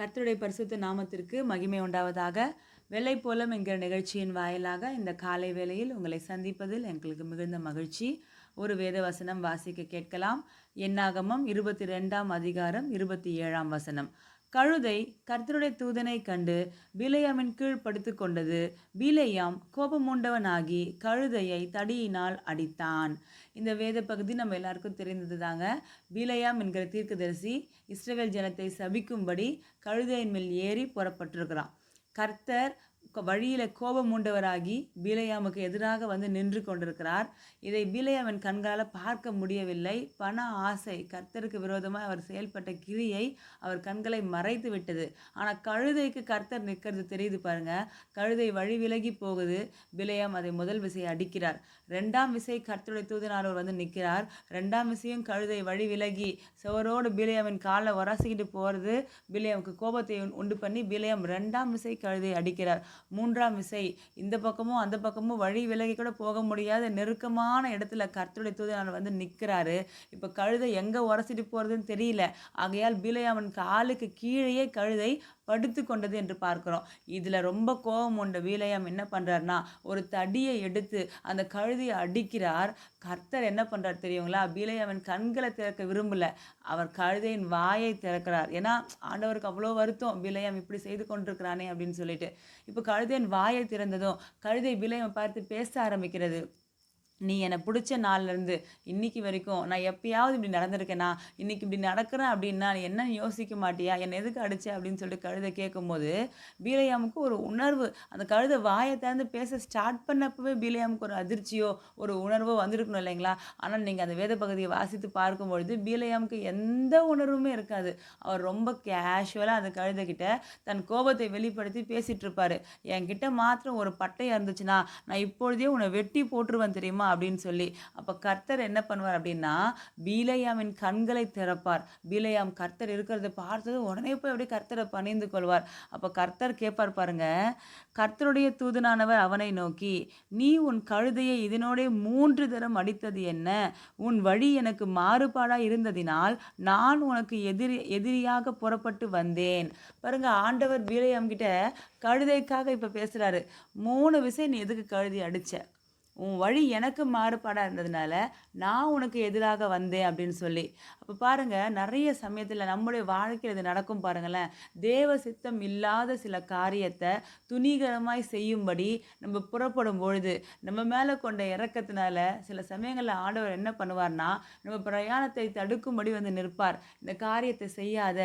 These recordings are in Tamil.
கர்த்தருடைய பரிசுத்த நாமத்திற்கு மகிமை உண்டாவதாக. வெள்ளை போலம் என்கிற நிகழ்ச்சியின் வாயிலாக இந்த காலை வேளையில் உங்களை சந்திப்பதில் எங்களுக்கு மிகுந்த மகிழ்ச்சி. ஒரு வேத வசனம் வாசிக்க கேட்கலாம். என்னாகமம் இருபத்தி ரெண்டாம் அதிகாரம் இருபத்தி ஏழாம் வசனம். கழுதை கர்த்தருடைய தூதனை கண்டு பிலையாமின் கீழ் படுத்து கொண்டது பிலையாம் கோபமுண்டவனாகி கழுதையை தடியினால் அடித்தான். இந்த வேத பகுதி நம்ம எல்லாருக்கும் தெரிந்தது தாங்க பிலையாம் என்கிற தீர்க்கதரிசி இஸ்ரேல் ஜனத்தை சபிக்கும்படி கழுதையின் மேல் ஏறி புறப்பட்டிருக்கிறான். கர்த்தர் வழியில் கோபம் உண்டவராகி பீலையாமுக்கு எதிராக வந்து நின்று கொண்டிருக்கிறார். இதை பீலையாமன் கண்களால் பார்க்க முடியவில்லை. பண ஆசை கர்த்தருக்கு விரோதமாக அவர் செயல்பட்ட கிரியை அவர் கண்களை மறைத்து விட்டது. ஆனால் கழுதைக்கு கர்த்தர் நிற்கிறது தெரியுது பாருங்க. கழுதை வழி விலகி போகுது. பிலையாம் அதை முதல் விசையை அடிக்கிறார். ரெண்டாம் விசை கர்த்தருடைய அவர் வந்து நிற்கிறார். ரெண்டாம் விசையும் கழுதை வழி விலகி சுவரோடு பிலையாமின் காலை உரசிக்கிட்டு போகிறது பிலையாமுக்கு கோபத்தை உண்டு பண்ணி பிலையாம் ரெண்டாம் விசை கழுதை அடிக்கிறார். மூன்றாம் விசை. இந்த பக்கமும் அந்த பக்கமும் வழி விலகி கூட போக முடியாத நெருக்கமான இடத்துல கர்த்தருடைய தூதனார் வந்து நிற்கிறாரு இப்போ கழுதை எங்கே உரசிட்டு போகிறதுன்னு தெரியல. ஆகையால் பிலையாமன் காலுக்கு கீழேயே கழுதை படுத்து கொண்டது என்று பார்க்கிறோம். இதில் ரொம்ப கோபம் உண்ட வீலையம் என்ன பண்ணுறாருனா ஒரு தடியை எடுத்து அந்த கழுதையை அடிக்கிறார். கர்த்தர் என்ன பண்ணுறார் தெரியுங்களா? பீலையாவின் கண்களை திறக்க விரும்பல. அவர் கழுதையின் வாயை திறக்கிறார். ஏன்னா ஆண்டவருக்கு அவ்வளோ வருத்தம். விலையம் இப்படி செய்து கொண்டிருக்கிறானே அப்படின்னு சொல்லிட்டு. இப்போ கழுதையின் வாயை திறந்ததும் கழுதை விலையம் பார்த்து பேச ஆரம்பிக்கிறது. நீ என்னை பிடிச்ச நாள்லேருந்து இன்னைக்கு வரைக்கும் நான் எப்பயாவது இப்படி நடந்திருக்கேனா? இன்றைக்கி இப்படி நடக்கிறேன் அப்படின்னா நீ என்ன யோசிக்க மாட்டியா? என்னை எதுக்கு அடிச்ச அப்படின்னு சொல்லிட்டு கழுதை கேட்கும்போது பீலையாமுக்கு ஒரு உணர்வு அந்த கழுதை வாயை திறந்து பேச ஸ்டார்ட் பண்ணப்பவே பீலையாமுக்கு ஒரு அதிர்ச்சியோ ஒரு உணர்வோ வந்திருக்கணும் இல்லைங்களா? ஆனால் நீங்கள் அந்த வேத பகுதியை வாசித்து பார்க்கும்பொழுது பீலையாமுக்கு எந்த உணர்வுமே இருக்காது. அவர் ரொம்ப கேஷுவலாக அந்த கழுதைக்கிட்ட தன் கோபத்தை வெளிப்படுத்தி பேசிகிட்டு இருப்பார். என்கிட்ட மாத்திரம் ஒரு பட்டையாக இருந்துச்சுன்னா நான் இப்பொழுதே உன்னை வெட்டி போட்டுருவேன் தெரியுமா? அப்படின்னு சொல்லி அப்போ கர்த்தர் என்ன பண்ணுவார் அப்படின்னா பீலையாமின் கண்களை திறப்பார். பீலையாம் கர்த்தர் இருக்கிறத பார்த்தது உடனே போய் அப்படியே கர்த்தரை பணிந்து கொள்வார். அப்போ கர்த்தர் கேட்பார் பாருங்க கர்த்தருடைய தூதனானவர் அவனை நோக்கி நீ உன் கழுதையை இதனோடே மூன்று தரம் அடித்தது என்ன? உன் வழி எனக்கு மாறுபாடாக இருந்ததினால் நான் உனக்கு எதிரி எதிரியாக புறப்பட்டு வந்தேன். பாருங்க ஆண்டவர் பீலையாம் கிட்ட கழுதைக்காக இப்போ பேசுகிறாரு மூணு விஷயம் நீ எதுக்கு கழுதி அடிச்ச? உன் வழி எனக்கு மாறுபாடாக இருந்ததுனால நான் உனக்கு எதிராக வந்தேன் அப்படின்னு சொல்லி. அப்போ பாருங்கள் நிறைய சமயத்தில் நம்முடைய வாழ்க்கையில் இது நடக்கும் பாருங்களேன். தேவ சித்தம் இல்லாத சில காரியத்தை துணிகரமாய் செய்யும்படி நம்ம புறப்படும் பொழுது நம்ம மேலே கொண்ட இறக்கத்தினால சில சமயங்களில் ஆண்டவர் என்ன பண்ணுவார்னா நம்ம பிரயாணத்தை தடுக்கும்படி வந்து நிற்பார். இந்த காரியத்தை செய்யாத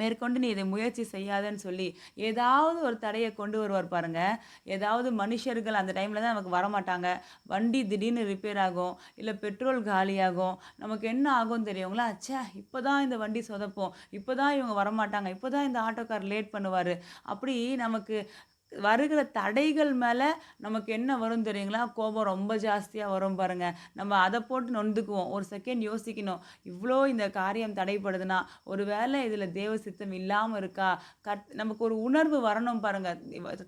மேற்கொண்டு நீ இதை முயற்சி செய்யாதன்னு சொல்லி ஏதாவது ஒரு தடையை கொண்டு வருவார் பாருங்கள் ஏதாவது மனுஷர்கள் அந்த டைமில் தான் நமக்கு வரமாட்டாங்க. வண்டி திடீர்னு ரிப்பேர் ஆகும் இல்லை பெட்ரோல் காலியாகும் நமக்கு என்ன ஆகும் தெரியுங்களா? அச்சா இப்போ தான் இந்த வண்டி சொதப்போம். இப்போ தான் இவங்க வரமாட்டாங்க. இப்போ தான் இந்த ஆட்டோக்கார் லேட் பண்ணுவார். அப்படி நமக்கு வருகிற தடைகள் மேலே நமக்கு என்ன வரும் தெரியுங்களா? கோபம் ரொம்ப ஜாஸ்தியாக வரும் பாருங்கள் நம்ம அதை போட்டு நொந்துக்குவோம். ஒரு செகண்ட் யோசிக்கணும். இவ்வளோ இந்த காரியம் தடைப்படுதுன்னா ஒரு வேளை இதில் தேவ சித்தம் இல்லாமல் இருக்கா? கட் நமக்கு ஒரு உணர்வு வரணும் பாருங்கள்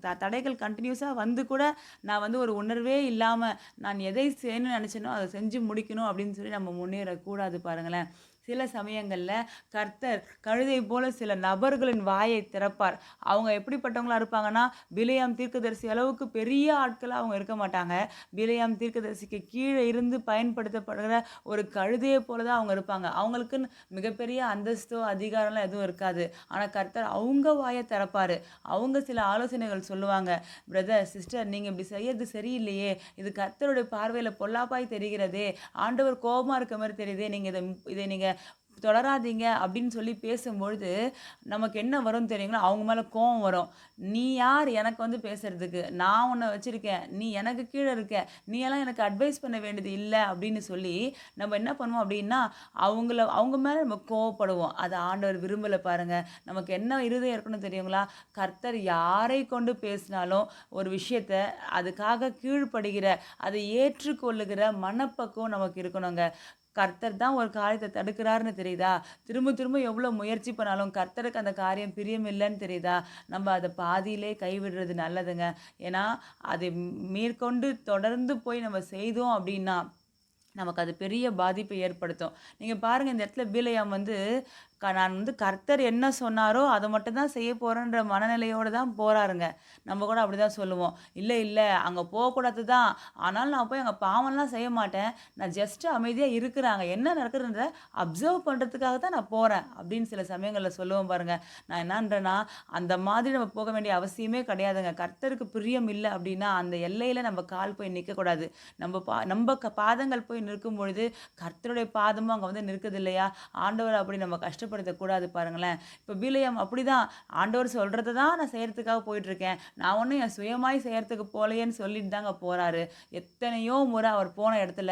த தடைகள் கண்டினியூஸாக வந்து கூட நான் வந்து ஒரு உணர்வே இல்லாமல் நான் எதை செய்யணும்னு நினச்சேனோ அதை செஞ்சு முடிக்கணும் அப்படின்னு சொல்லி நம்ம முன்னேறக்கூடாது பாருங்களேன். சில சமயங்களில் கர்த்தர் கழுதை போல சில நபர்களின் வாயை திறப்பார். அவங்க எப்படிப்பட்டவங்களா இருப்பாங்கன்னா பிலையாம் தீர்க்கதரிசி அளவுக்கு பெரிய ஆட்களாக அவங்க இருக்க மாட்டாங்க. பிலையாம் தீர்க்கதரிசிக்கு கீழே இருந்து பயன்படுத்தப்படுகிற ஒரு கழுதையை போல தான் அவங்க இருப்பாங்க. அவங்களுக்குன்னு மிகப்பெரிய அந்தஸ்தோ அதிகாரம்லாம் எதுவும் இருக்காது. ஆனால் கர்த்தர் அவங்க வாயை திறப்பார். அவங்க சில ஆலோசனைகள் சொல்லுவாங்க. பிரதர் சிஸ்டர் நீங்கள் இப்படி செய்யறது சரியில்லையே. இது கர்த்தருடைய பார்வையில் பொல்லாப்பாய் தெரிகிறதே. ஆண்டவர் கோபமாக இருக்க மாதிரி தெரியுதே. நீங்கள் இதை இதை நீங்கள் தொடராதீங்க அப்படின்னு சொல்லி பேசும்பொழுது நமக்கு என்ன வரும்னு தெரியுங்களா? அவங்க மேலே கோவம் வரும். நீ யார்? எனக்கு வந்து பேசுறதுக்கு. நான் உன்னை வச்சுருக்கேன். நீ எனக்கு கீழே இருக்க. நீ எல்லாம் எனக்கு அட்வைஸ் பண்ண வேண்டியது இல்லை அப்படின்னு சொல்லி நம்ம என்ன பண்ணுவோம் அப்படின்னா அவங்கள அவங்க மேலே நம்ம கோவப்படுவோம். அதை ஆண்டவர் விரும்பலை பாருங்கள் நமக்கு என்ன இருதயம் இருக்கணும் தெரியுங்களா? கர்த்தர் யாரை கொண்டு பேசினாலும் ஒரு விஷயத்த அதுக்காக கீழ்ப்படுகிற அதை ஏற்றுக்கொள்ளுகிற மனப்பக்குவம் நமக்கு இருக்கணுங்க. கர்த்தர் தான் ஒரு காரியத்தை தடுக்கிறாருன்னு தெரியுதா? திரும்ப திரும்ப எவ்வளோ முயற்சி பண்ணாலும் கர்த்தருக்கு அந்த காரியம் பிரியமில்லைன்னு தெரியுதா? நம்ம அதை பாதியிலே கைவிடுறது நல்லதுங்க. ஏன்னா அதை மேற்கொண்டு தொடர்ந்து போய் நம்ம செய்தோம் அப்படின்னா நமக்கு அது பெரிய பாதிப்பை ஏற்படுத்தும். நீங்கள் பாருங்கள் இந்த இடத்துல பீலையாம் வந்து க நான் வந்து கர்த்தர் என்ன சொன்னாரோ அதை மட்டும் தான் செய்ய போகிறேன்ற மனநிலையோடு தான் போகிறாருங்க நம்ம கூட அப்படி தான் சொல்லுவோம். இல்லை இல்லை அங்கே போகக்கூடாது தான். ஆனாலும் நான் போய் அங்கே பாவம்லாம் செய்ய மாட்டேன். நான் ஜஸ்ட்டு அமைதியாக இருக்கிறாங்க என்ன நடக்குதுன்றத அப்சர்வ் பண்ணுறதுக்காக தான் நான் போகிறேன் அப்படின்னு சில சமயங்களில் சொல்லுவோம் பாருங்கள் நான் என்னன்றேன்னா அந்த மாதிரி நம்ம போக வேண்டிய அவசியமே கிடையாதுங்க. கர்த்தருக்கு பிரியம் இல்லை அப்படின்னா அந்த எல்லையில் நம்ம கால் போய் நிற்கக்கூடாது நம்ம பா நம்ம க பாதங்கள் போய் நிற்கும் பொழுது கர்த்தருடைய பாதமும் அங்கே வந்து நிற்குது இல்லையா? ஆண்டவர் அப்படி நம்ம கஷ்டப்படுத்தக்கூடாது பாருங்களேன். இப்போ பீலையம் அப்படி தான் ஆண்டவர் சொல்கிறத தான் நான் செய்கிறதுக்காக போயிட்டுருக்கேன். நான் ஒன்றும் என் சுயமாய் செய்கிறதுக்கு போலையேன்னு சொல்லிட்டு தாங்க போகிறாரு எத்தனையோ முறை அவர் போன இடத்துல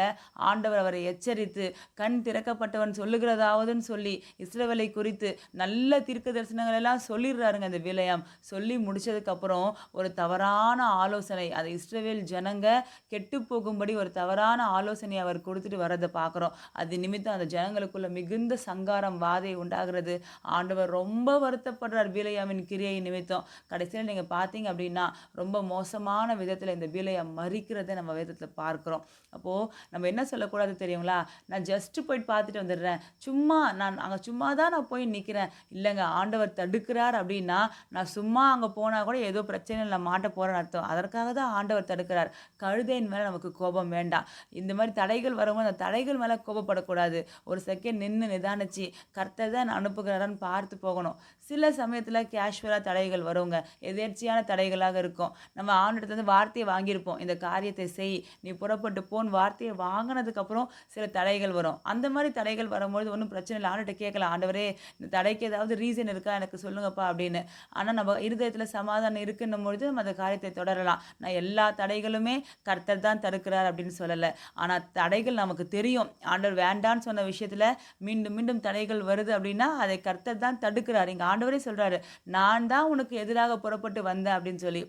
ஆண்டவர் அவரை எச்சரித்து கண் திறக்கப்பட்டவன் சொல்லுகிறதாவதுன்னு சொல்லி இஸ்ரவேலை குறித்து நல்ல தீர்க்க தரிசனங்கள் எல்லாம் சொல்லிடுறாருங்க இந்த விலையம் சொல்லி முடிச்சதுக்கப்புறம் ஒரு தவறான ஆலோசனை அதை இஸ்ரவேல் ஜனங்க கெட்டு போகும்படி ஒரு தவறான ஆலோசனை அவர் கொடுத்துட்டு வரதை பார்க்குறோம். அது நிமித்தம் அந்த ஜனங்களுக்குள்ள மிகுந்த சங்காரம் வாதை உண்டாகிறது. ஆண்டவர் ரொம்ப வருத்தப்படுறார் பீலையாவின் கிரியை நிமித்தம். கடைசியில் நீங்கள் பார்த்தீங்க அப்படின்னா ரொம்ப மோசமான விதத்தில் இந்த பீலையா மறிக்கிறதை நம்ம விதத்தில் பார்க்குறோம். அப்போது நம்ம என்ன சொல்லக்கூடாது தெரியுங்களா? நான் ஜஸ்ட்டு போயிட்டு பார்த்துட்டு வந்துடுறேன். சும்மா நான் அங்கே சும்மா தான் நான் போய் நிற்கிறேன் இல்லைங்க ஆண்டவர் தடுக்கிறார் அப்படின்னா நான் சும்மா அங்கே போனால் கூட ஏதோ பிரச்சனையில் நான் மாட்ட போகிறேன்னு அர்த்தம். அதற்காக தான் ஆண்டவர் தடுக்கிறார். கழுதையின் மேலே நமக்கு கோபம் வேண்டாம். இந்த மாதிரி தடைகள் வரும்போது அந்த தடைகள் மேலே கோபப்படக்கூடாது. ஒரு செகண்ட் நின்று நிதானிச்சு கர்த்தர் தான் அனுப்புகிறாரான்னு பார்த்து போகணும். சில சமயத்தில் கேஷுவலாக தடைகள் வருங்க. எதேர்ச்சியான தடைகளாக இருக்கும். நம்ம ஆண்டிடத்துலேருந்து வார்த்தையை வாங்கியிருப்போம். இந்த காரியத்தை செய். நீ புறப்பட்டு போன் வார்த்தையை வாங்கினதுக்கப்புறம் சில தடைகள் வரும். அந்த மாதிரி தடைகள் வரும்போது ஒன்றும் பிரச்சனை இல்லை. ஆண்டுகிட்ட கேட்கலாம் ஆண்டவரே இந்த தடைக்கு ஏதாவது ரீசன் இருக்கா? எனக்கு சொல்லுங்கப்பா அப்படின்னு. ஆனால் நம்ம இருதயத்தில் சமாதானம் இருக்குன்னும் பொழுது நம்ம அந்த காரியத்தை தொடரலாம். நான் எல்லா தடைகளுமே கர்த்தர் தான் தடுக்கிறார் அப்படின்னு சொல்லலை. ஆனால் தடைகள் நமக்கு தெரியும். ஆண்டவர் வேண்டான்னு சொன்ன விஷயத்தில் மீண்டும் மீண்டும் தடைகள் வருது அப்படின்னா அதை கர்த்தர் தான் தடுக்கிறார். இங்கே ஆண்டவரே சொல்கிறாரு நான் தான் உனக்கு எதிராக புறப்பட்டு வந்தேன் அப்படின்னு சொல்லி.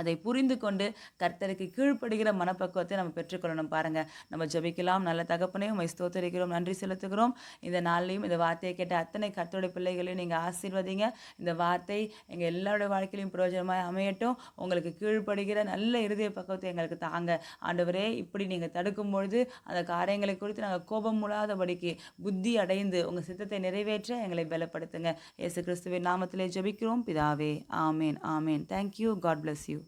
அதை புரிந்து கொண்டு கர்த்தருக்கு கீழ்ப்படுகிற மனப்பக்குவத்தை நம்ம பெற்றுக்கொள்ளணும் பாருங்கள் நம்ம ஜெபிக்கலாம். நல்ல தகப்பனே உமை ஸ்தோத்தரிக்கிறோம். நன்றி செலுத்துகிறோம். இந்த நாள்லையும் இந்த வார்த்தையை கேட்ட அத்தனை கர்த்தருடைய பிள்ளைகளையும் நீங்கள் ஆசீர்வதிங்க. இந்த வார்த்தை எங்கள் எல்லாருடைய வாழ்க்கையிலையும் பிரயோஜனமாக அமையட்டும். உங்களுக்கு கீழ்ப்படுகிற நல்ல இருதய பக்குவத்தை எங்களுக்கு தாங்க. ஆண்டவரே இப்படி நீங்கள் தடுக்கும் பொழுது அந்த காரியங்களை குறித்து நாங்கள் கோபம் முழாதபடிக்கு புத்தி அடைந்து உங்கள் சித்தத்தை நிறைவேற்ற எங்களை பலப்படுத்துங்க. இயேசு கிறிஸ்துவின் நாமத்திலே ஜெபிக்கிறோம். பிதாவே ஆமேன் ஆமேன். Thank you God bless you